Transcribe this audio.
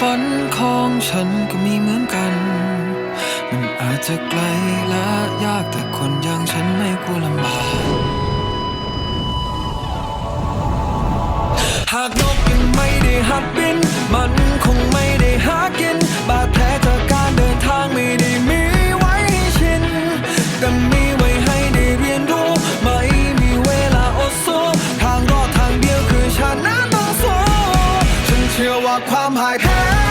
ฝันของฉันก็มีเหมือนกัน มันอาจจะไกลและยากแต่คนอย่างฉันไม่กลัวลำบากหากนกยังไม่ได้หัดบิน เชื่อว่าความหายแพ้